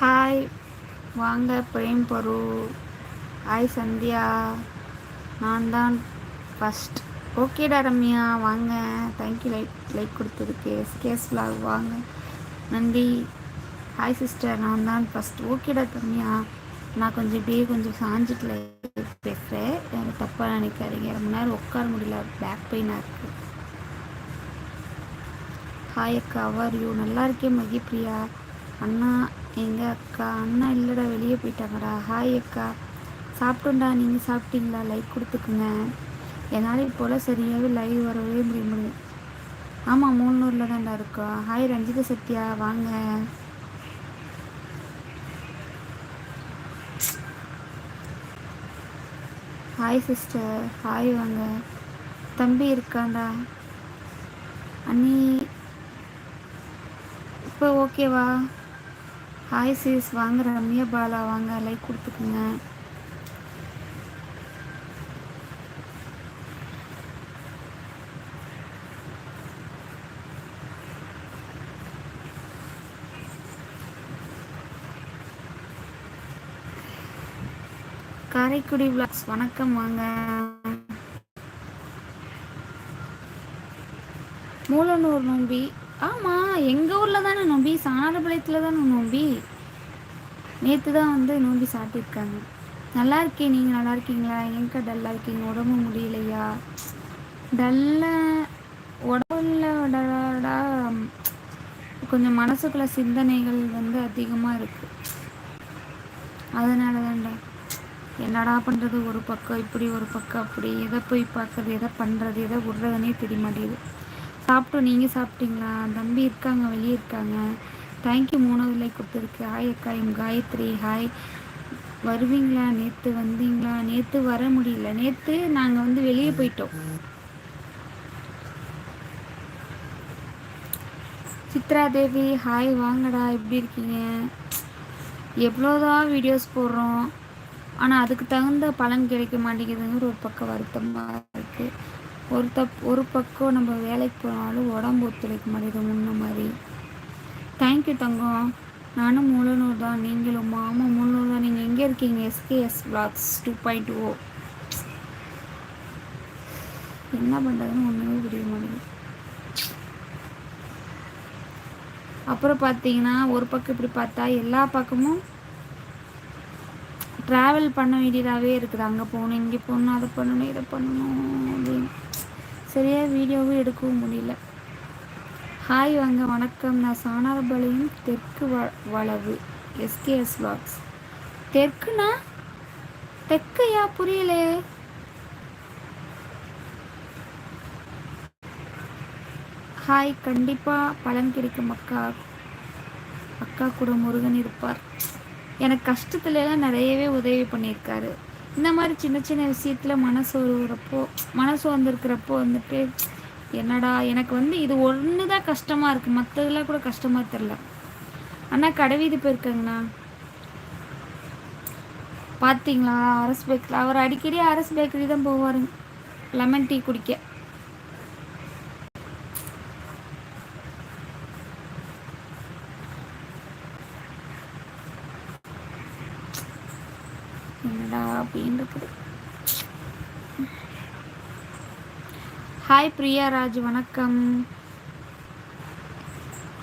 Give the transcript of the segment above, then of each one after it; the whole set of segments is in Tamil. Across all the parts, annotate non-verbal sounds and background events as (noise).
ஹாய். வாங்க பிரேம் பரு. ஹாய் சந்தியா. நான் தான் ஃபஸ்ட் ஓகேடா ரம்யா. வாங்க. தேங்க்யூ லைக் லைக் கொடுத்துருக்கு எஸ்கேஸ் விலாக் வாங்க. நன்றி. ஹாய் சிஸ்டர் நான் தான் ஃபஸ்ட் ஓகேடா ரம்யா. நான் கொஞ்சம் இப்படியே கொஞ்சம் சாஞ்சிட்டு பேசுகிறேன் எனக்கு தப்பாக நினைக்காதீங்க. ரொம்ப நேரம் உட்கார முடியல. பேக் பெயினாக இருக்குது ஹாய் அக்கா. அவர் யூ நல்லா இருக்கேன் மகிப்ரியா அண்ணா எங்கள் அக்கா? அண்ணா இல்லைடா வெளியே போயிட்டாங்கடா. ஹாய் அக்கா. சாப்பிட்டோண்டா நீங்கள் சாப்பிட்டீங்களா? லைக் கொடுத்துக்குங்க. என்னால் இப்போலாம் சரியாகவே லைவ் வரவே முடிய முடியும் ஆமாம் மூணூரில் தான்டா இருக்கோம் ஹாய் ரஞ்சித சத்யா. வாங்க. ஹாய் சிஸ்டர் ஹாய் வாங்க. தம்பி இருக்காண்டா அண்ணி. இப்போ ஓகேவா ஹாய் சீஸ் வாங்க ரம்யா பாலா வாங்க லைக் கொடுத்துக்குங்க. காரைக்குடி விளாக்ஸ் வணக்கம் வாங்க. மூலனூர் நோம்பி. ஆமாம் எங்கள் ஊரில் தானே நோம்பி? சாணபாளையத்தில் தானே நோம்பி? நேற்று தான் வந்து நோம்பி சாப்பிட்டுருக்காங்க. நல்லா இருக்கேன் நீங்கள் நல்லா இருக்கீங்களா? எங்க டல்லாக இருக்கீங்க? உடம்பு முடியலையா? டல்ல உடம்புல கொஞ்சம் மனசுக்குள்ள சிந்தனைகள் வந்து அதிகமாக இருக்குது அதனால தான்டா. என்னடா பண்ணுறது ஒரு பக்கம் இப்படி ஒரு பக்கம் அப்படி. எதை போய் பார்க்குறது? எதை பண்ணுறது எதை விடுறதுனே தெரிய மாட்டேங்குது. சாப்பிட்டோம் நீங்கள் சாப்பிட்டீங்களா? தம்பி இருக்காங்க வெளியே இருக்காங்க. தேங்க்யூ மூணாவது லைக் கொடுத்துருக்கு ஹாய் அக்கா எம் காயத்ரி. ஹாய் வருவீங்களா? நேற்று வந்தீங்களா? நேற்று வர முடியல. நேற்று நாங்கள் வந்து வெளியே போயிட்டோம். சித்ரா தேவி ஹாய் வாங்கடா. எப்படி இருக்கீங்க? எவ்வளோதான் வீடியோஸ் போடுறோம். ஆனால் அதுக்கு தகுந்த பலன் கிடைக்க மாட்டேங்குதுங்கிற ஒரு பக்கம் வருத்தமாக இருக்குது ஒரு தப் ஒரு பக்கம் நம்ம வேலைக்கு போனாலும் உடம்பு ஒத்துழைக்க மாட்டேங்குது முன்ன மாதிரி. தேங்க்யூ தங்கம். நானும் முழுநூறு தான் நீங்களும் மாமா முழுநூறு தான். நீங்கள் எங்கே இருக்கீங்க? SKS blocks two point O என்ன பண்ணுறதுன்னு ஒன்றுமே புரிய மாட்டேங்குது. அப்புறம் பார்த்தீங்கன்னா ஒரு பக்கம் இப்படி பார்த்தா எல்லா பக்கமும் ட்ராவல் பண்ண வேண்டியதாகவே இருக்குது. அங்கே போகணும் இங்கே போகணும் அதை பண்ணணும் இதை பண்ணணும் அப்படின்னு. சரியாக வீடியோவும் எடுக்கவும் முடியல. ஹாய் வாங்க. வணக்கம். நான் சாணார்பாளையம் தெற்கு வ வளவு எஸ்கேஎஸ் வாக்ஸ் தெற்குனா? தெற்கையா? புரியலையே ஹாய் கண்டிப்பாக பலன் கிடைக்கும் அக்கா. அக்கா கூட முருகன் இருப்பார். எனக்கு கஷ்டத்துலலாம் நிறையவே உதவி பண்ணியிருக்காரு. இந்த மாதிரி சின்ன சின்ன விஷயத்தில் மனசு வருகிறப்போ மனசு வந்திருக்கிறப்போ வந்துட்டு என்னடா எனக்கு வந்து இது ஒன்று தான் கஷ்டமாக இருக்குது மற்றதெல்லாம் கூட கஷ்டமாக தெரில அண்ணா கடைவீதி போயிருக்கங்கண்ணா. பார்த்தீங்களா அரசு பேக்கரி அவர் அடிக்கடி அரசு பேக்கரி தான் போவாருங்க லெமன் டீ குடிக்க என்னடா அப்படின்னு இருக்குது ஹாய் பிரியா ராஜ் வணக்கம்.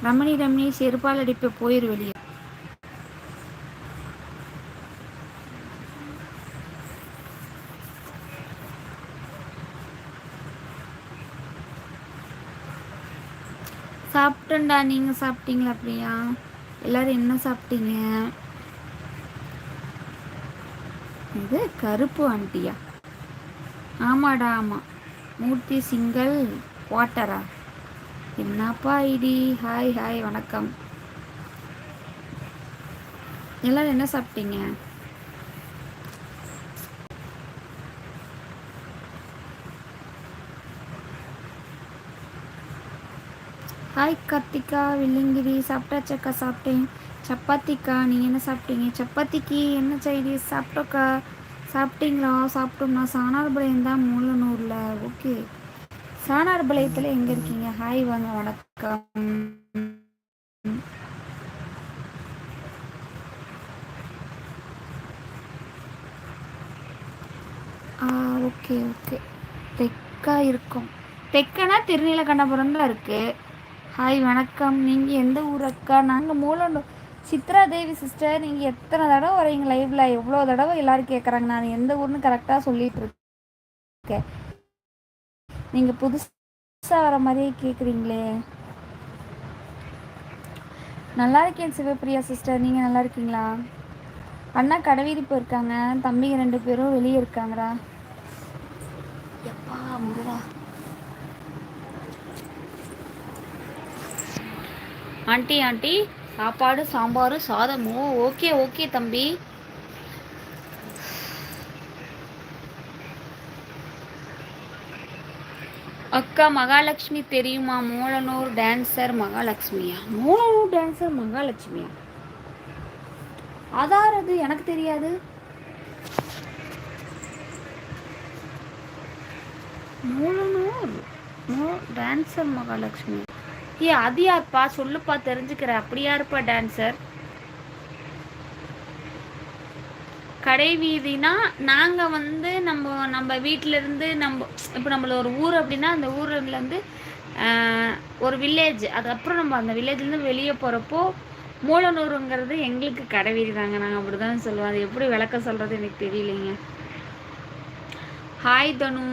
ரமணி ரமணி செருப்பால் அடிப்ப போயிரு வெளியே. சாப்பிட்டேன்டா நீங்கள் சாப்பிட்டீங்களா பிரியா? எல்லாரும் என்ன சாப்பிட்டீங்க? இது கருப்பு ஆண்டியா? ஆமாடா ஆமாம் மூர்த்தி சிங்கல் குவாட்டரா என்னப்பா ஐடி ஹாய் ஹாய் வணக்கம். எல்லாரும் என்ன சாப்பிட்டீங்க? ஹாய் கார்த்திகா வில்லிங்கிரி சாப்பிட்டாச்சக்கா சாப்பிட்டேன். சப்பாத்திக்கா நீங்கள் என்ன சாப்பிட்டீங்க? சப்பாத்திக்கு என்ன செய்தி? சாப்பிட்டோக்கா? சாப்பிட்டீங்களா? சாப்பிட்டோம்னா சாணார்பாளையம் தான் மூலனூரில். ஓகே. சாணார்பாளையத்தில் எங்கே இருக்கீங்க? ஹாய் வாங்க வணக்கம். Okay okay. தெக்கா இருக்கும். தெக்கனா திருநீலகண்டபுரம் தான் இருக்குது ஹாய் வணக்கம். நீங்கள் எந்த ஊர் அக்கா? நாங்கள் மூலம் சித்ரா தேவி சிஸ்டர் நீங்கள் எத்தனை தடவை வரீங்க லைவில் எவ்வளோ தடவை எல்லோரும் கேட்குறாங்க நான் எந்த ஊர்னு கரெக்டாக சொல்லிகிட்டு இருக்கேன். நீங்கள் புதுசாக வர மாதிரியே கேட்குறீங்களே நல்லா இருக்கேன் சிவப்பிரியா சிஸ்டர் நீங்கள் நல்லா இருக்கீங்களா? அண்ணா கடைவீதி போயிருக்காங்க. தம்பிங்க ரெண்டு பேரும் வெளியே இருக்காங்கடா. எப்பா முருகா. ஆண்டி ஆண்டி சாப்பாடு சாம்பார் சாதமும் ஓகே ஓகே தம்பி. அக்கா மகாலட்சுமி தெரியுமா? மூலனூர் டான்சர் மகாலட்சுமியா? மூலனூர் டான்சர் மகாலட்சுமியா? அதார் அது எனக்கு தெரியாது. மூலனூர் டான்சர் மகாலட்சுமி. ஏ அது யார்ப்பா? சொல்லுப்பா தெரிஞ்சுக்கிற. அப்படியா இருப்பா டான்சர் கடை வீதினா நாங்கள் வந்து நம்ம நம்ம வீட்டிலேருந்து நம்ம இப்போ நம்மள ஒரு ஊர் அப்படின்னா அந்த ஊர்லேருந்து ஒரு வில்லேஜ் அதுக்கப்புறம் நம்ம அந்த வில்லேஜ்லேருந்து வெளியே போகிறப்போ மூலனூருங்கிறது எங்களுக்கு கடை வீதி தாங்க. நாங்கள் அப்படி தான் சொல்லுவோம். அது எப்படி விளக்க சொல்கிறது எனக்கு தெரியலைங்க. ஹாய் தனு.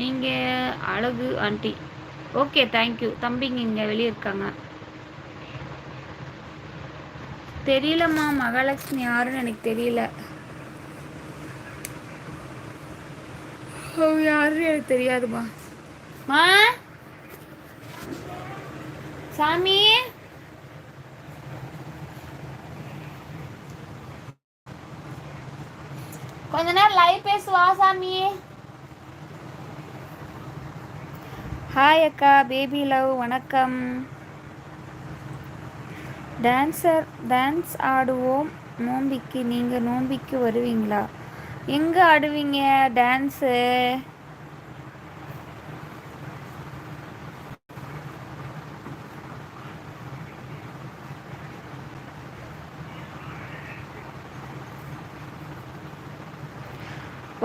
நீங்கள் அழகு ஆண்டி ஓகே தேங்க்யூ தம்பிங்க இங்கே வெளியே இருக்காங்க தெரியலம்மா மகாலட்சுமி யாருன்னு எனக்கு தெரியல. யாருன்னு எனக்கு தெரியாதுமா மா? சாமி? கொஞ்ச நேரம் லைவ் பேசுவா சாமி. ஹாய் அக்கா. பேபி லவ் வணக்கம். டான்ஸர் டான்ஸ் ஆடுவோம். நோம்பிக்கு நீங்கள் நோம்பிக்கு வருவீங்களா? எங்கே ஆடுவீங்க? டான்ஸு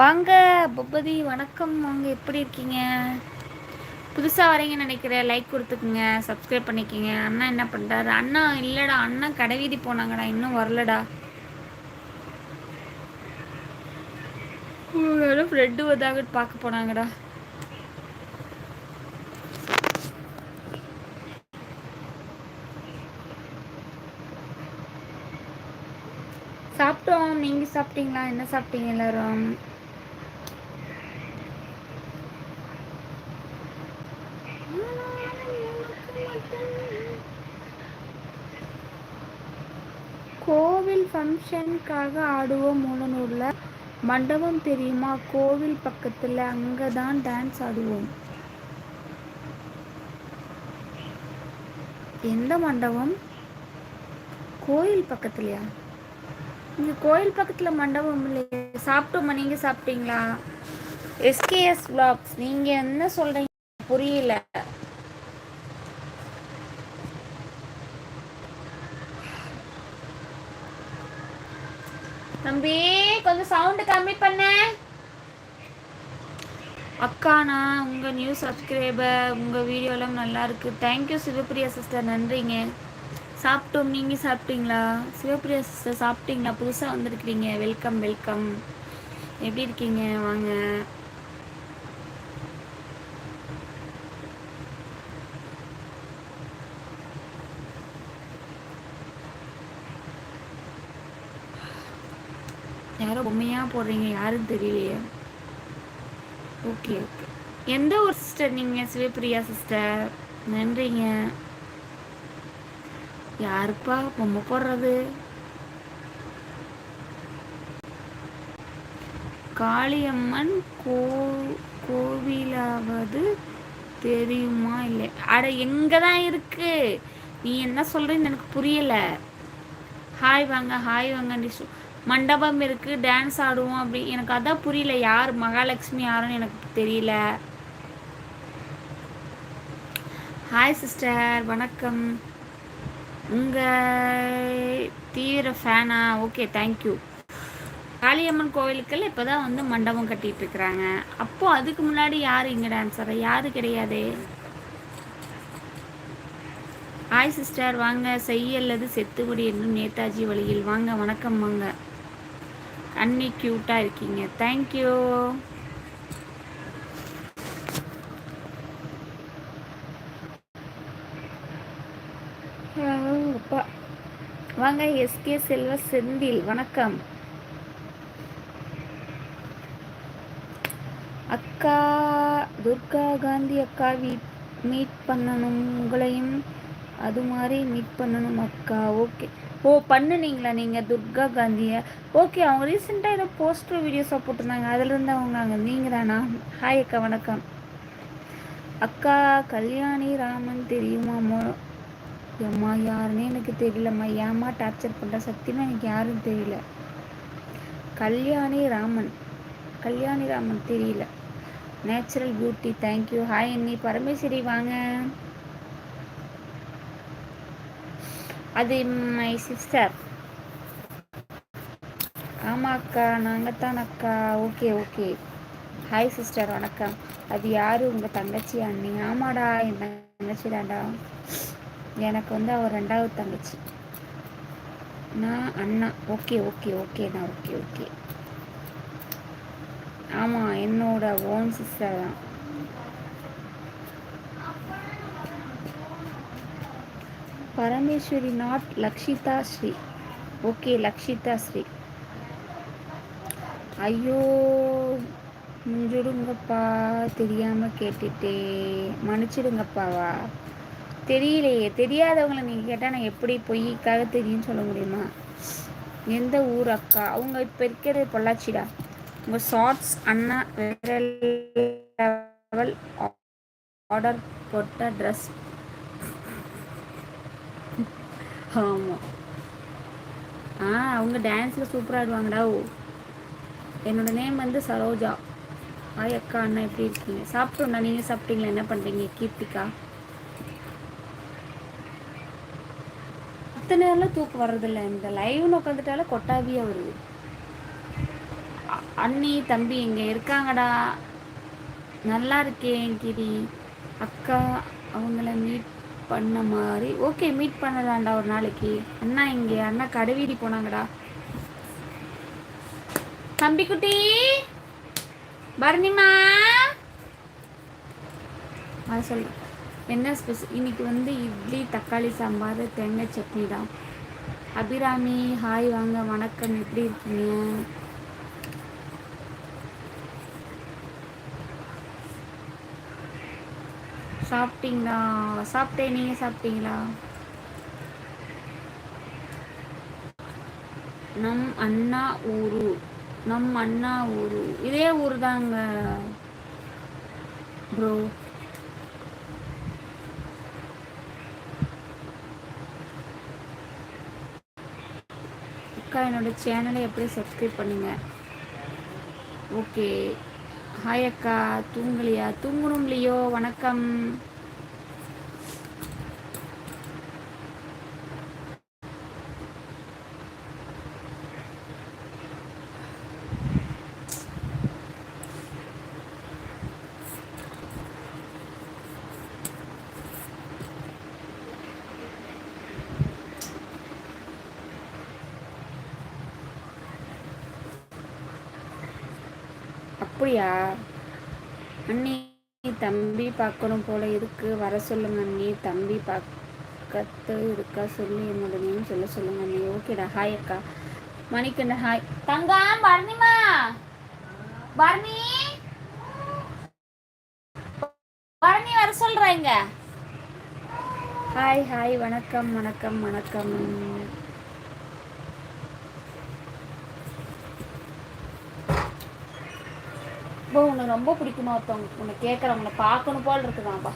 வாங்க புப்பதி. வணக்கம். வாங்க எப்படி இருக்கீங்க? புதுசாக வரீங்கன்னு நினைக்கிறேன். லைக் கொடுத்துக்குங்க. சப்ஸ்கிரைப் பண்ணிக்கோங்க. அண்ணா என்ன பண்ணுறாரு அண்ணா இல்லைடா. அண்ணா கடைவீதி போனாங்கடா. இன்னும் வரலடா. ஃப்ரெண்டு வதாக பார்க்க போனாங்கடா. சாப்பிட்டோம். நீங்கள் சாப்பிட்டீங்களா? என்ன சாப்பிட்டீங்க எல்லாரும் கோவில் ஃபங்க்ஷனுக்காக ஆடுவோம் மூலனூரில். மண்டபம் தெரியுமா? கோவில் பக்கத்தில் அங்கே தான் டான்ஸ் ஆடுவோம். எந்த மண்டபம்? கோயில் பக்கத்துலையா? இங்கே கோயில் பக்கத்தில் மண்டபம் இல்லையே. சாப்பிட்டோம்மா நீங்கள் சாப்பிட்டீங்களா? எஸ்கேஎஸ் பிளாக்ஸ் நீங்கள் என்ன சொல்கிறீங்க புரியல. தம்பி கொஞ்சம் சவுண்டு கம்மி பண்ண. அக்காண்ணா உங்கள் நியூ சப்ஸ்கிரைபர் உங்கள் வீடியோலாம் நல்லா இருக்குது தேங்க்யூ சிவப்பிரியா சிஸ்டர் நன்றிங்க. சாப்பிட்டோம். நீங்கள் சாப்பிட்டீங்களா? சிவப்பிரியா சிஸ்டர் சாப்பிட்டீங்களா? புதுசாக வந்திருக்கிறீங்க. வெல்கம் வெல்கம் எப்படி இருக்கீங்க? வாங்க. யாரோ போடுறீங்க? யாருன்னு தெரியலையே. Okay okay. எந்த ஒரு சிஸ்டர் நீங்கள் சிவபிரியா சிஸ்டர் நன்றிங்க. யாருப்பா? பொம்மை போடுறது? காளியம்மன் கோ கோவிலாவது தெரியுமா? இல்லை. அட எங்கே தான் இருக்கு? நீ என்ன சொல்கிறேன்னு எனக்கு புரியலை. ஹாய் வாங்க ஹாய் வாங்க மண்டபம் இருக்குது டான்ஸ் ஆடுவோம் அப்படி. எனக்கு அதான் புரியல யார்? மகாலட்சுமி யாருன்னு எனக்கு தெரியல. ஹாய் சிஸ்டர் வணக்கம். உங்கள் தீவிர ஃபேனா ஓகே தேங்க்யூ காளியம்மன் கோவிலுக்கெல்லாம் இப்போ தான் வந்து மண்டபம் கட்டிட்டு இருக்கிறாங்க. அப்போ அதுக்கு முன்னாடி யார் இங்கே டான்ஸர் யாரு கிடையாது. ஹாய் சிஸ்டர் வாங்க செய்யல்லது செத்துக்குடி என்னும் நேதாஜி வழியில். வாங்க வணக்கம் வாங்க. அன்னி க்யூட்டாக இருக்கீங்க. தேங்க்யூ அப்பா. வாங்க எஸ்கே செல்வ செந்தில் வணக்கம். அக்கா துர்கா காந்தி அக்கா மீட் பண்ணணும் உங்களையும் அது மாதிரி மீட் பண்ணணும் அக்கா. ஓகே ஓ பண்ணுனீங்களா நீங்கள் துர்கா காந்தியை? ஓகே அவங்க ரீசெண்டாக ஏதோ போஸ்டர் வீடியோஸாக போட்டிருந்தாங்க. அதுலேருந்து அவங்க அங்கே நீங்கள் தானா ஹாய் அக்கா வணக்கம். அக்கா கல்யாணி ராமன் தெரியுமாமோ அம்மா? யாருன்னே எனக்கு தெரியலம்மா. ஏம்மா டார்ச்சர் பண்ணுற சத்தியமாக எனக்கு யாரும் தெரியல. கல்யாணி ராமன். கல்யாணி ராமன் தெரியல. நேச்சுரல் பியூட்டி தேங்க்யூ ஹாய் அண்ணி. பரமேஸ்வரி வாங்க. அது மை சிஸ்டர் ஆமாம் அக்கா நாங்கள் தான் அக்கா ஓகே ஓகே ஹாய் சிஸ்டர் வணக்கம். அது யார்? உங்கள் தங்கச்சி அண்ணி. ஆமாடா என் தங்கச்சி தாண்டா எனக்கு வந்து அவர் ரெண்டாவது தங்கச்சி. நான் அண்ணா. ஓகே ஓகே ஓகேண்ணா ஓகே ஓகே ஆமாம் என்னோட ஓன் சிஸ்டர் தான். பரமேஸ்வரி நாட் லக்ஷிதா ஸ்ரீ. ஓகே லக்ஷிதா ஸ்ரீ. ஐயோ முஞ்சிடுங்கப்பா தெரியாமல் கேட்டுட்டே. மன்னிச்சிடுங்கப்பாவா? தெரியலையே தெரியாதவங்களை நீங்கள் கேட்டால் நான் எப்படி பொய்க்காக தெரியும்னு சொல்ல முடியுமா? எந்த ஊர் அக்கா? அவங்க இப்போ இருக்கிறது பொள்ளாச்சிடா. உங்கள் ஷார்ட்ஸ் அண்ணா வேற லெவல் ஆர்டர் போட்ட ட்ரெஸ் ஆமாம் ஆ அவங்க டான்ஸில் சூப்பராக ஆடுவாங்கடா. ஓ. என்னோட நேம் வந்து சரோஜா. ஹாய் அக்கா அண்ணா எப்படி இருக்கீங்க? சாப்பிட்டோம்னா நீங்கள் சாப்பிட்டீங்களா? என்ன பண்ணுறீங்க கீர்த்திகா. மற்ற நேரம்லாம் தூக்கம் வர்றதில்ல. இந்த லைவ்னு உட்காந்துட்டால கொட்டாவியாக வருது. அண்ணி தம்பி இங்கே இருக்காங்கடா. நல்லா இருக்கேன் கிரி. அக்கா அவங்கள மீட் பண்ண மாதிரி. ஓகே மீட் பண்ணலாம்டா ஒரு நாளைக்கு. அண்ணா இங்கே அண்ணா கடைவீதி போனாங்கடா. தம்பி குட்டி பரணிமா அது சொல்லு. என்ன ஸ்பெஷல் இன்னைக்கு வந்து இட்லி தக்காளி சாம்பார் தேங்காய் சட்னி தான் அபிராமி ஹாய் வாங்க வணக்கம். எப்படி இருக்கீங்க? சாப்பிட்டீங்களா? சாப்பிட்டேன். நீங்கள் சாப்பிட்டீங்களா? நம் அண்ணா ஊரு. நம் அண்ணா ஊரு. இதே ஊர் தாங்க ப்ரோ அக்கா என்னோட சேனலை எப்படி சப்ஸ்கிரைப் பண்ணுங்க? ஓகே ஹாய் அக்கா தூங்கலையா? தூங்கணும் இல்லையோ? வணக்கம். அப்படியா அண்ணி தம்பி பார்க்கணும் போல இருக்கு. வர சொல்லுங்க அண்ணி. தம்பி பக்கத்து இருக்கா? சொல்லி என்னோட சொல்ல சொல்லுங்க அண்ணி. ஓகேடா. ஹாய் அக்கா. மணிக்கண்ட ஹாய் தங்கம் பரணிமா. பரணி. பரணி வர சொல்றாங்க ஹாய் ஹாய் வணக்கம் வணக்கம் வணக்கம். போ உன்னை ரொம்ப பிடிக்குமா ஒருத்தவங்க? உன்னை கேட்குறவங்கள பார்க்கணும் போல் இருக்குதான்பா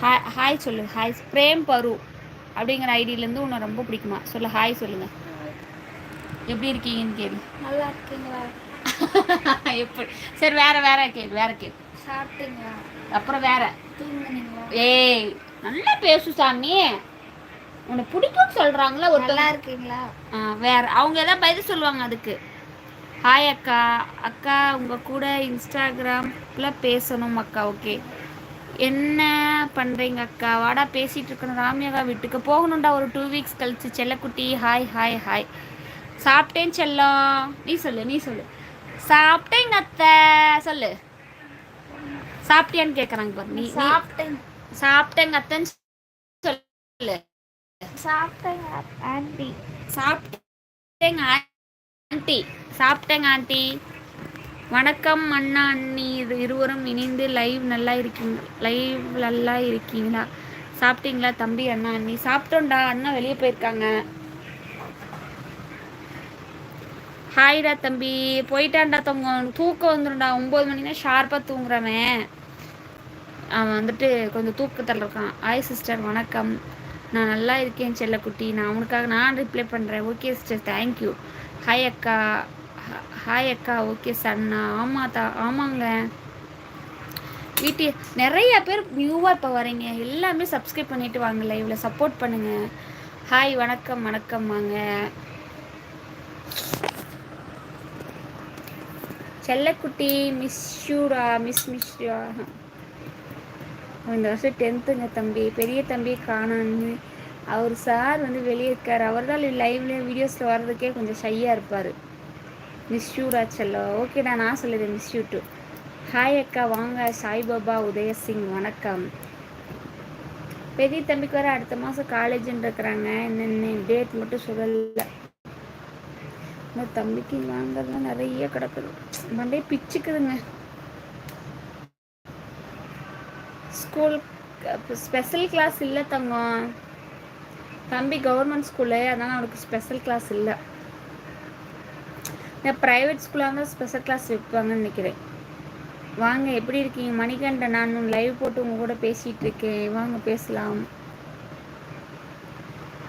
ஹாய் ஹாய் சொல்லு. ஹாய் பிரேம் பரு அப்படிங்கிற ஐடியிலேருந்து உன்னை ரொம்ப பிடிக்குமா? சொல்லு ஹாய் சொல்லுங்க. எப்படி இருக்கீங்கன்னு கேளு. நல்லா இருக்கீங்களா? (laughs) எப்படி? சரி வேற வேற கேளு வேற கேளு. சாப்பிட்டீங்களா? அப்புறம் வேற. ஏய் நல்லா பேசு சாமி. உன்னை பிடிக்கும்னு சொல்கிறாங்களா ஒரு நல்லா இருக்கீங்களா? வேற. அவங்க எதாவது பதில் சொல்லுவாங்க அதுக்கு. ஹாய் அக்கா. அக்கா உங்கள் கூட இன்ஸ்டாகிராமில் பேசணும் அக்கா ஓகே? என்ன பண்ணுறீங்க அக்கா? வாடா பேசிகிட்டு இருக்கணும். ராமியக்கா வீட்டுக்கு போகணுண்டா ஒரு டூ வீக்ஸ் கழிச்சு. செல்லக்குட்டி ஹாய் ஹாய் ஹாய் சாப்பிட்டேன் செல்லம். நீ சொல்லு நீ சொல்லு. சாப்பிட்டேங்க அத்தை. சொல்லு. சாப்பிட்டியான்னு கேட்குறாங்க பாரு. நீ சாப்பிட்டேன். சாப்பிட்டேங்க அத்தைன்னு சொல்லு. சாப்பிட்டேங்க ஆண்டி. சாப்பிட்டேங்க ஆண்டி சாப்பிட்டேங்க ஆண்டி. வணக்கம் அண்ணா அண்ணி. இது இருவரும் இணைந்து லைவ் நல்லா இருக்கீங்க லைவ் நல்லா இருக்கீங்களா? சாப்பிட்டீங்களா தம்பி அண்ணா அண்ணி? சாப்பிட்டோண்டா அண்ணா வெளியே போயிருக்காங்க. ஹாய்டா தம்பி. போயிட்டான்டா தூங்க தூக்கம் வந்துடும்டா ஒம்பது மணினா ஷார்ப்பாக தூங்குறவன். அவன் வந்துட்டு கொஞ்சம் தூக்கத்தில் இருக்கான். ஹாய் சிஸ்டர் வணக்கம். நான் நல்லா இருக்கேன் செல்லக்குட்டி. நான் அவனுக்காக நான் ரிப்ளை பண்ணுறேன் okay sister thank you hi அக்கா. ஹாய் அக்கா. ஓகே சன்னா. ஆமாம் தா. ஆமாங்க. வீட்டு நிறைய பேர் நியூவாக இப்போ வரீங்க எல்லாமே சப்ஸ்கிரைப் பண்ணிட்டு வாங்கல. இவ்வளோ சப்போர்ட் பண்ணுங்கள் ஹாய் வணக்கம். வணக்கம் வாங்க. செல்லக்குட்டி மிஸ் ஷூரா மிஸ் மிஸ்யூரா இந்த வருஷம் டென்த்துங்க தம்பி. பெரிய தம்பி காணான்னு அவர் சார் வந்து வெளியே இருக்கார். அவர் தான் லைவ்ல வீடியோஸில் வர்றதுக்கே கொஞ்சம் ஷையாக இருப்பார். மிஸ் ஷூரா செல்லோ ஓகேடா நான் சொல்லுது மிஸ் யூ டூ ஹாய் அக்கா வாங்க. சாய்பாபா உதயசிங் வணக்கம். பெரிய தம்பிக்கு வர அடுத்த மாதம் காலேஜுன்னு இருக்கிறாங்க. என்னென்ன டேட் மட்டும் சொல்லலை. இந்த தம்பிக்கு வாங்கலாம் நிறைய கிடக்குது. மண்டே பிச்சுக்குதுங்க. ஸ்கூல் ஸ்பெஷல் கிளாஸ் இல்லை தங்கம். தம்பி கவர்மெண்ட் ஸ்கூலு அதனால் அவனுக்கு ஸ்பெஷல் கிளாஸ் இல்லை. இந்த ப்ரைவேட் ஸ்கூலாக இருந்தால் ஸ்பெஷல் கிளாஸ் வைப்பாங்கன்னு நினைக்கிறேன். வாங்க எப்படி இருக்கீங்க? மணிகண்டன் நான் லைவ் போட்டு உங்கள் கூட பேசிகிட்டு இருக்கேன். வாங்க பேசலாம்.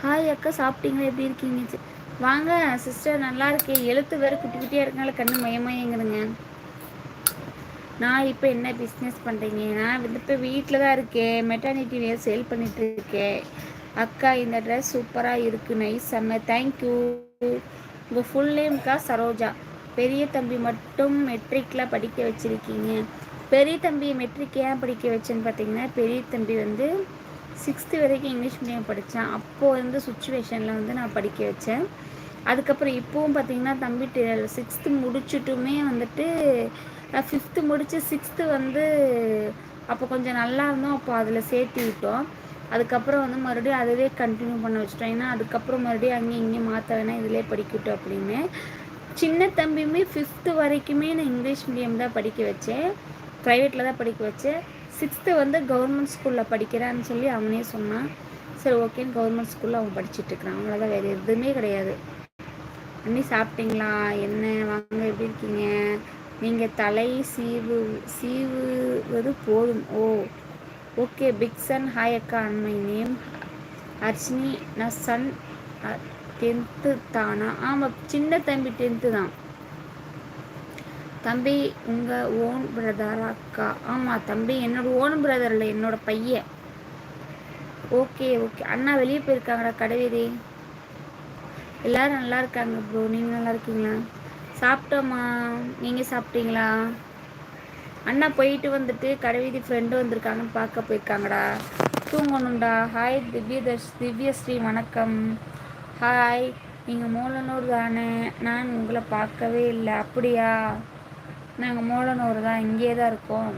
ஹாய் அக்கா சாப்பிட்டீங்களா? எப்படி இருக்கீங்க? வாங்க சிஸ்டர் நல்லா இருக்கேன் எழுத்து வேறு குட்டி குட்டியாக இருக்கனால கண்ணு மயமயங்குதுங்க. நான் இப்போ என்ன பிஸ்னஸ் பண்ணுறீங்க நான் வந்து இப்போ வீட்டில் தான் இருக்கேன் மெட்டர்னிட்டி சேல் பண்ணிட்டு இருக்கேன். அக்கா இந்த ட்ரெஸ் சூப்பராக இருக்குது நைஸ் செம்ம. தேங்க்யூ உங்கள் ஃபுல் நேம்க்கா சரோஜா. பெரிய தம்பி மட்டும் மெட்ரிக்கில் படிக்க வச்சுருக்கீங்க. பெரிய தம்பி மெட்ரிக் ஏன் படிக்க வச்சேன்னு பார்த்தீங்கன்னா பெரிய தம்பி வந்து சிக்ஸ்த்து வரைக்கும் இங்கிலீஷ் மீடியம் படித்தேன் அப்போது வந்து சுச்சுவேஷனில் வந்து நான் படிக்க வச்சேன். அதுக்கப்புறம் இப்போவும் பார்த்தீங்கன்னா தம்பி சிக்ஸ்த்து முடிச்சுட்டுமே வந்துட்டு ஃபிஃப்த்து முடித்து சிக்ஸ்த்து வந்து அப்போ கொஞ்சம் நல்லா இருந்தோம். அப்போ அதில் சேர்த்து விட்டோம். அதுக்கப்புறம் வந்து மறுபடியும் அதுவே கண்டினியூ பண்ண வச்சுட்டோம். ஏன்னா அதுக்கப்புறம் மறுபடியும் அங்கேயும் இங்கேயும் மாற்ற வேணாம் இதிலே படிக்கட்டும் அப்படின்னு. சின்ன தம்பியுமே ஃபிஃப்த்து வரைக்குமே நான் இங்கிலீஷ் மீடியம் தான் படிக்க வச்சேன். ப்ரைவேட்டில் தான் படிக்க வச்சேன். சிக்ஸ்த்து வந்து கவர்மெண்ட் ஸ்கூலில் படிக்கிறான்னு சொல்லி அவனே சொன்னான். சரி ஓகேன்னு கவர்மெண்ட் ஸ்கூலில் அவன் படிச்சுட்ருக்கிறான் அவ்வளோதான் வேறு எதுவுமே கிடையாது. அண்ணி சாப்பிட்டீங்களா? என்ன? வாங்க எப்படி இருக்கீங்க? நீங்கள் தலை சீவு சீவுவது போதும். Oh okay big son hi அக்கா மை நேம். அர்ஷினி நான் சன் டென்த்து தானா? ஆமாம் சின்ன தம்பி டென்த்து தான். தம்பி உங்கள் ஓன் பிரதரா அக்கா? ஆமாம் தம்பி என்னோட ஓன் பிரதர் இல்லை என்னோட பையன். Okay okay. அண்ணா வெளியே போயிருக்காங்கடா கடைவீதி எல்லோரும் நல்லா இருக்காங்க ப்ரோ நீங்கள் நல்லா இருக்கீங்களா? சாப்பிட்டோம்மா நீங்கள் சாப்பிட்டீங்களா? அண்ணா போயிட்டு வந்துட்டு கடைவீதி ஃப்ரெண்டு வந்திருக்காங்கன்னு பார்க்க போயிருக்காங்கடா. தூங்கணும்டா. ஹாய் திவ்யதர்ஷ் திவ்யஸ்ரீ வணக்கம். ஹாய் நீங்கள் மூலனூர் தானே. நான் உங்களை பார்க்கவே இல்லை. அப்படியா? நாங்கள் மூலனூர் தான். இங்கே தான் இருக்கோம்.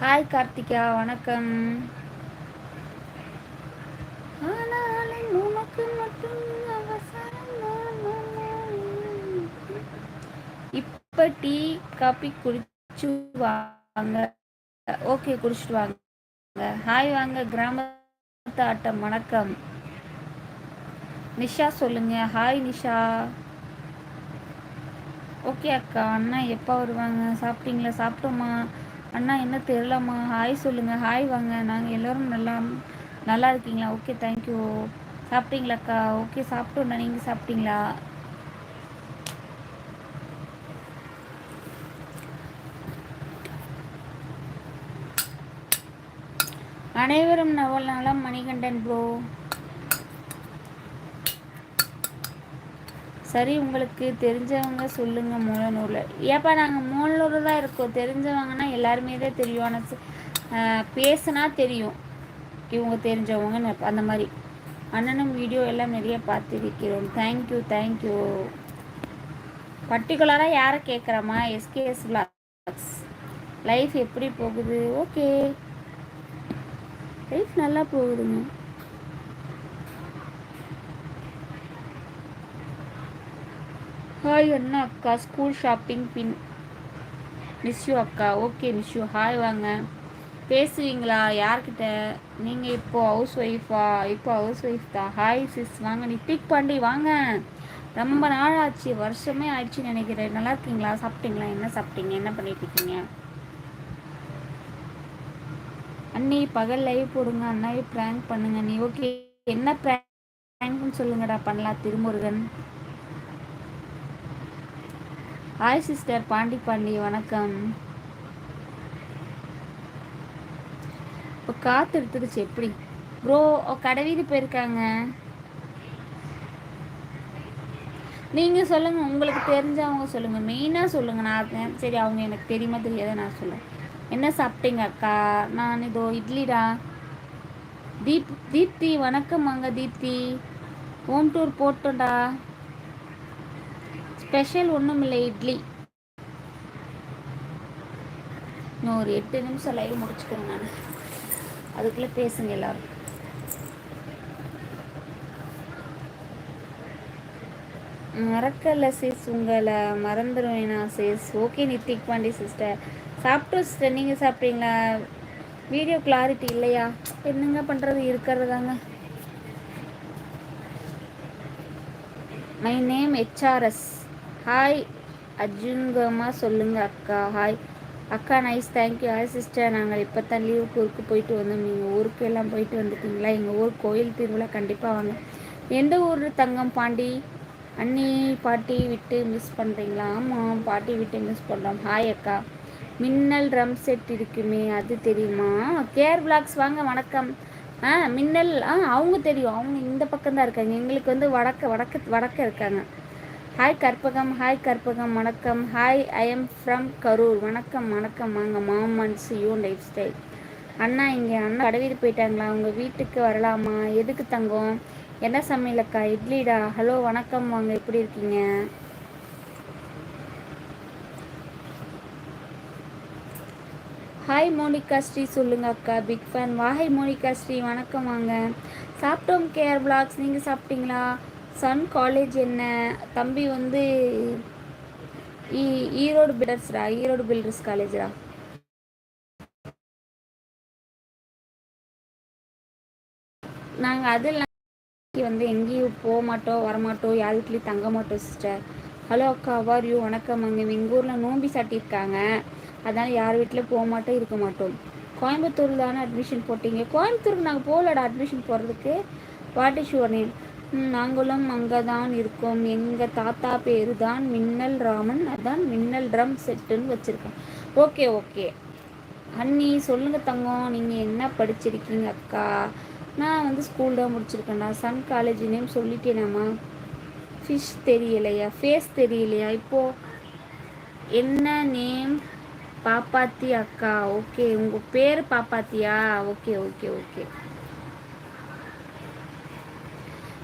ஹாய் கார்த்திகா. வணக்கம். இப்போ டீ காப்பி குடிச்சு வாங்க ஓகே குடிச்சிட்டு வாங்க ஹாய் வாங்க கிராமத்து ஆட்டம் வணக்கம். நிஷா சொல்லுங்க. ஹாய் நிஷா. ஓகே அக்கா அண்ணா எப்போ வருவாங்க? சாப்பிட்டீங்களா? சாப்பிட்டோமா? அண்ணா என்ன தெரியலம்மா. ஹாய் சொல்லுங்கள் ஹாய் வாங்க. நாங்கள் எல்லோரும் நல்லா நல்லா இருக்கீங்களா? ஓகே தேங்க்யூ சாப்பிட்டீங்களாக்கா ஓகே சாப்பிட்டோண்ணா நீங்கள் சாப்பிட்டீங்களா? அனைவரும் நவல் நலம் மணிகண்டன் ப்ரோ சரி உங்களுக்கு தெரிஞ்சவங்க சொல்லுங்க மூலனூரில். ஏப்பா நாங்கள் மூலனூர் தான் இருக்கோம். தெரிஞ்சவங்கன்னா எல்லாருமே தான் தெரியும் ஆனால் பேசுனா தெரியும். இவங்க தெரிஞ்சவங்கன்னு அந்த மாதிரி. அண்ணனும் வீடியோ எல்லாம் நிறைய பார்த்துருக்கிறோம். தேங்க்யூ தேங்க்யூ பர்டிகுலராக யாரை கேட்குறம்மா எஸ்கேஎஸ் விளாக்ஸ் லைஃப் எப்படி போகுது? ஓகே லைஃப் நல்லா போகுதுங்க. ஹாய் அண்ணா அக்கா ஸ்கூல் ஷாப்பிங் பின் மிஸ் யூ அக்கா. ஓகே மிஸ் யூ ஹாய் வாங்க. பேசுவீங்களா யார்கிட்ட? நீங்கள் இப்போ ஹவுஸ் ஒய்ஃபா இப்போ ஹவுஸ் ஒய்ஃப் தான். ஹாய் சிஸ் வாங்க நித்திக் பாண்டி வாங்க. ரொம்ப நாள் ஆச்சு வருஷமே ஆயிடுச்சு நினைக்கிறேன். நல்லா இருக்கீங்களா? சாப்பிட்டீங்களா? என்ன சாப்பிட்டீங்க? என்ன பண்ணிட்டு இருக்கீங்க? அண்ணி பகல் லைவ் போடுங்க அண்ணாவே ப்ராங்க் பண்ணுங்க நீ ஓகே என்ன ப்ராங்க்னு சொல்லுங்கடா பண்ணலாம் திருமுருகன். ஹாய் சிஸ்டர் பாண்டி பாண்டி வணக்கம். இப்போ காற்று எடுத்துருச்சு எப்படி? ப்ரோ கடைவீதி போயிருக்காங்க. நீங்கள் சொல்லுங்கள் உங்களுக்கு தெரிஞ்சவங்க சொல்லுங்கள் மெயினாக சொல்லுங்கள் நான் சரி அவங்க எனக்கு தெரியுமா தெரியாத நான் சொல்லுவேன் என்ன சாப்பிட்டீங்க அக்கா? நான் இதோ இட்லிடா. தீப் தீப்தி வணக்கம் அங்க தீப்தி. ஹோம் டூர் போட்டோண்டா ஸ்பெஷல் ஒன்றும் இல்லை இட்லி. இன்னும் ஒரு எட்டு நிமிஷம் லைவ் முடிச்சுக்கிறேன் நான். அதுக்குள்ளே பேசுங்க எல்லாரும். மறக்கல சிஸ் உங்களை. மறந்துடுவேனா sis okay Nithik Pandi sister சாப்பிட்டோம் சிஸ்டர் நீங்கள் சாப்பிட்றீங்களா வீடியோ கிளாரிட்டி இல்லையா? என்னங்க பண்ணுறது இருக்கிறதாங்க மை நேம் ஹெச்ஆர்எஸ் ஹாய் அஜுங்கம்மா சொல்லுங்கள் அக்கா. ஹாய் அக்கா நைஸ் தேங்க்யூ ஹாய் சிஸ்டர் நாங்கள் இப்போ தான் லீவுக்கு ஊருக்கு போயிட்டு வந்தோம். நீங்கள் ஊருக்கு எல்லாம் போயிட்டு வந்துட்டீங்களா? எங்கள் ஊர் கோயில் திருவிழா கண்டிப்பாக வாங்க. எந்த ஊர் தங்கம் பாண்டி? அண்ணி பாட்டி விட்டு மிஸ் பண்ணுறீங்களா ஆமாம் பாட்டி விட்டு மிஸ் பண்ணுறோம் ஹாய் அக்கா. மின்னல் ட்ரம் செட் இருக்குமே அது தெரியுமா? கேர் பிளாக்ஸ் வாங்க வணக்கம். ஆ மின்னல் ஆ அவங்க தெரியும். அவங்க இந்த பக்கம் தான் இருக்காங்க. எங்களுக்கு வந்து வடக்க வடக்கு வடக்க இருக்காங்க. ஹாய் கற்பகம். ஹாய் கற்பகம். வணக்கம். Hi I am from Karur. வணக்கம் வணக்கம். வாங்க மாமன்ஸ் யூ லைஃப் ஸ்டைல் அண்ணா இங்கே அண்ணா கடவீடு போயிட்டாங்களா? அவங்க வீட்டுக்கு வரலாமா? எதுக்கு தங்கம்? என்ன சமையலக்கா இட்லிடா? ஹலோ வணக்கம். வாங்க எப்படி இருக்கீங்க? ஹாய் மோனிகா ஸ்ரீ சொல்லுங்க அக்கா. பிக் ஃபேன் வாஹை மோனிகா ஸ்ரீ வணக்கம் வாங்க. சாப்பிட்டோம் கேர் பிளாக்ஸ் நீங்கள் சாப்பிட்டீங்களா? சன் காலேஜ் என்ன? தம்பி வந்து ஈ ஈரோடு பில்டர்ஸ்ரா ஈரோடு பில்டர்ஸ் காலேஜ்ரா நாங்கள் அது வந்து எங்கேயும் போக மாட்டோம் வரமாட்டோம் யார் வீட்லேயும் தங்க மாட்டோம் சிஸ்டர் ஹலோ அக்கா. அவார் யூ வணக்கம். அங்கே எங்கள் ஊரில் நோம்பி சாட்டியிருக்காங்க. அதனால் யார் வீட்டில் போக மாட்டோம் இருக்க மாட்டோம். கோயம்புத்தூர் தானே அட்மிஷன் போட்டிங்க? கோயம்புத்தூருக்கு நாங்கள் போகலடா அட்மிஷன் போடுறதுக்கு வாட் இஸ் யுவர் நேம் நாங்களும் அங்கே தான் இருக்கோம். எங்கள் தாத்தா பேர் தான் மின்னல் ராமன். அதான் மின்னல் ட்ரம் செட்டுன்னு வச்சுருக்கோம். ஓகே ஓகே அண்ணி சொல்லுங்கள் தங்கம். நீங்கள் என்ன படிச்சிருக்கீங்க அக்கா? நான் வந்து ஸ்கூல் தான் முடிச்சிருக்கேன்டா. சன் காலேஜ் நேம் சொல்லிட்டேனாம்மா ஃபிஷ் தெரியலையா? ஃபேஸ் தெரியலையா? இப்போது என்ன நேம் பாப்பாத்தி அக்கா. ஓகே உங்க பேர் பாப்பாத்தியா? Okay okay okay.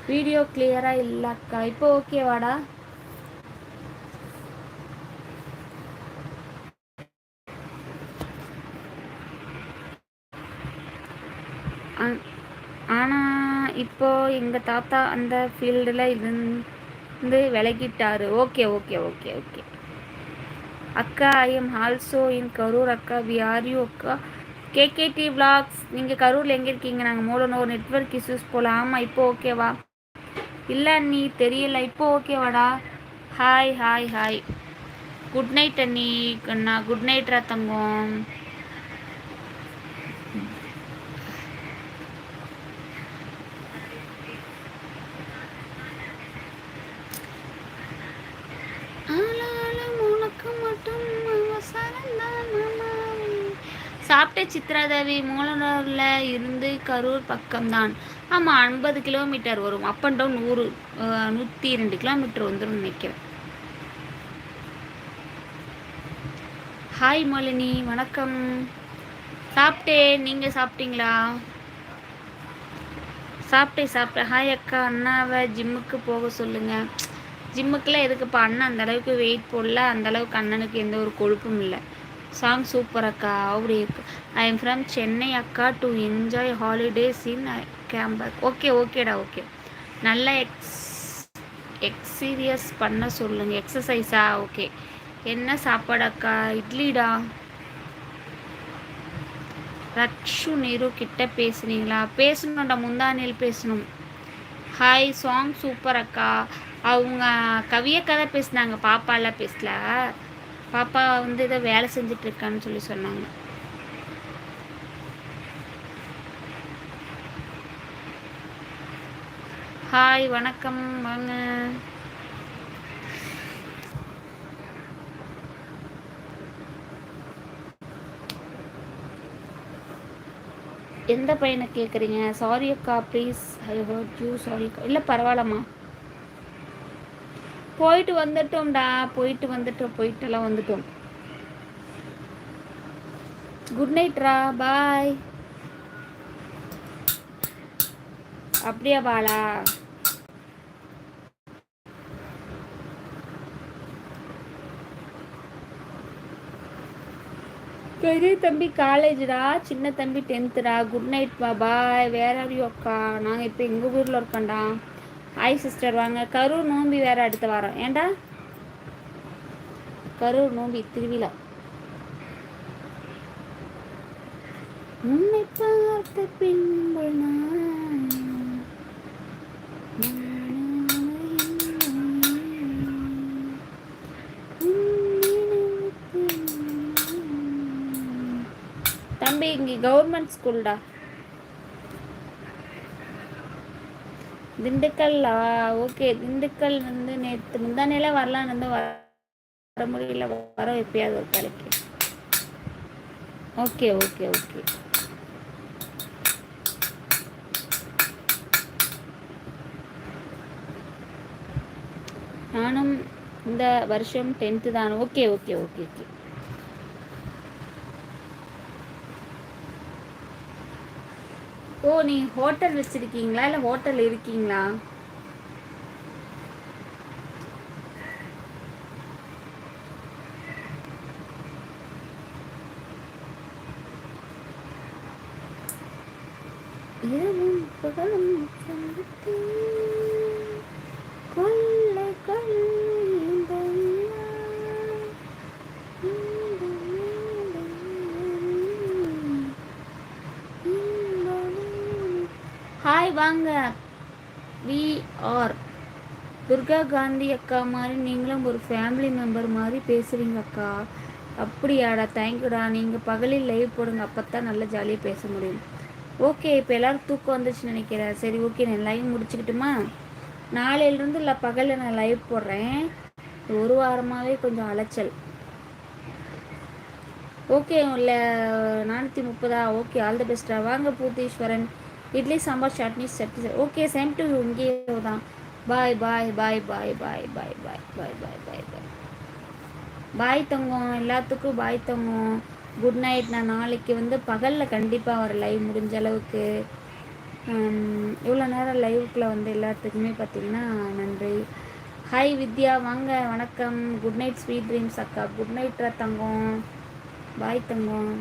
வீடியோ கிளியரா இல்ல அக்கா. இப்போ ஓகேவாடா ஆனால் இப்போ எங்கள் தாத்தா அந்த ஃபீல்டில் இருந்து விலகிட்டாரு. ஓகே ஓகே ஓகே ஓகே அக்கா I am also in Karur அக்கா. வி ஆர் யூ அக்கா? கேகேடி விளாக்ஸ் நீங்கள் கரூரில் எங்கே இருக்கீங்க? நாங்கள் மூலனூர் நெட்ஒர்க் இஷ்யூஸ் போகலாம் ஆமாம் இப்போ ஓகேவா இல்லை அண்ணி தெரியல. இப்போ ஓகேவாடா hi hi hi good night அண்ணி. கண்ணா குட் நைட்ரா தங்கம். சாப்பிட்ட சித்ராதேவி மூலனூரில் இருந்து கரூர் பக்கம்தான். ஆமாம் ஐம்பது கிலோமீட்டர் வரும். அப் அண்ட் டவுன் நூறு நூற்றி ரெண்டு கிலோமீட்டர் வந்துடும் நினைக்கிறேன். ஹாய் மாலினி. வணக்கம். சாப்பிட்டேன். நீங்கள் சாப்பிட்டீங்களா? சாப்பிட்டேன் சாப்பிட்டேன். ஹாய் அக்கா. அண்ணாவை ஜிம்முக்கு போக சொல்லுங்க. ஜிம்முக்கெலாம் எதுக்குப்பா? அண்ணன் அந்த அளவுக்கு வெயிட் போடல. அந்த அளவுக்கு அண்ணனுக்கு எந்த ஒரு கொழுப்பும் இல்லை. சாங் சூப்பர் அக்கா அப்படி இருக்கு. ஐ எம் ஃப்ரம் சென்னை அக்கா to enjoy holidays in campus okay ஓகேடா ஓகே நல்ல எக்ஸ் எக்ஸீரியஸ் பண்ண சொல்லுங்க எக்ஸசைஸா ஓகே என்ன சாப்பாடு அக்கா இட்லிடா ரக்ஷு நீரு கிட்ட பேசுனீங்களா? பேசணும்டா முந்தானில் பேசணும். ஹாய் சாங் சூப்பர் அக்கா. அவங்க கவிய கதை பேசினாங்க பாப்பாலாம் பேசல? பாப்பா வந்து ஏதோ வேலை செஞ்சுட்டு இருக்கான்னு சொல்லி சொன்னாங்க. ஹாய் வணக்கம் வாங்க. எந்த பையனை கேட்குறீங்க சாரி அக்கா please I hurt you sorry இல்லை பரவாயில்லம்மா. போயிட்டு வந்துட்டோம்டா போயிட்டு வந்துட்டோம் போயிட்டெல்லாம் வந்துட்டோம். குட் நைட்ரா பாய் அப்படியா பாலா? பெரிய தம்பி காலேஜ்டா சின்ன தம்பி டென்த்துடா குட் நைட் பா பாய் வேற யாரையும் அக்கா? நாங்கள் இப்போ எங்கள் ஊரில் இருக்கோம்டா? ஹாய் சிஸ்டர் வாங்க கரூர் நோம்பி வேற அடுத்த வாரம் ஏன்டா கரூர் நோம்பி திருவிழா உன்னை பார்த்த பின்பு நான் தம்பி இங்கே கவர்மெண்ட் ஸ்கூல்டா திண்டுக்கல்லா ஓகே. திண்டுக்கல் வந்து நேற்று முந்தானையில வரலான்னு வந்து வர வர முடியல. வர எப்பயாவது ஒரு கலைக்கு ஓகே ஓகே ஓகே. நானும் இந்த வருஷம் டென்த்து தான். Okay okay okay okay. ஓ நீ ஹோட்டல் வச்சிருக்கீங்களா? இல்லை ஹோட்டல் இருக்கீங்களா? இரவும் பகலும் சந்தித்து கொள்ளை கொள்ளைந்த நிலா, இந்த மேடை இந்த மேடை. ஹாய் வாங்க வி ஆர் துர்கா காந்தி அக்கா மாதிரி நீங்களும் ஒரு ஃபேமிலி மெம்பர் மாதிரி பேசுகிறீங்க அக்கா. அப்படியாடா தேங்க்யூடா நீங்கள் பகலில் லைவ் போடுங்க அப்போ தான் நல்லா ஜாலியாக பேச முடியும். ஓகே இப்போ எல்லாரும் தூக்கம் வந்துச்சுன்னு நினைக்கிறேன். சரி ஓகே நான் லைவ் முடிச்சுக்கிட்டுமா? நாளையிலேருந்து இல்லை பகலில் நான் லைவ் போடுறேன். ஒரு வாரமாகவே கொஞ்சம் அலைச்சல். ஓகே இல்லை நானூற்றி முப்பதா? ஓகே ஆல் தி பெஸ்ட்டா வாங்க Poothiswaran. Idli sambar chutney chutney. Okay same to இங்கேயே தான். பாய் பாய் பாய் பாய் பாய் பாய் பாய் பாய் பாய் பாய் பாய் பாய் தங்கம். எல்லாத்துக்கும் பாய் தங்கம். குட் நைட் நான் நாளைக்கு வந்து பகலில் கண்டிப்பாக ஒரு லைவ் முடிஞ்ச அளவுக்கு இவ்வளோ நேரம் லைவுக்குள்ளே வந்து எல்லாத்துக்குமே பார்த்தீங்கன்னா நன்றி. ஹாய் வித்யா. வாங்க. வணக்கம். குட் நைட் ஸ்வீட் ட்ரீம்ஸ் அக்கா. குட் நைட் தங்கம். பாய் தங்கம்.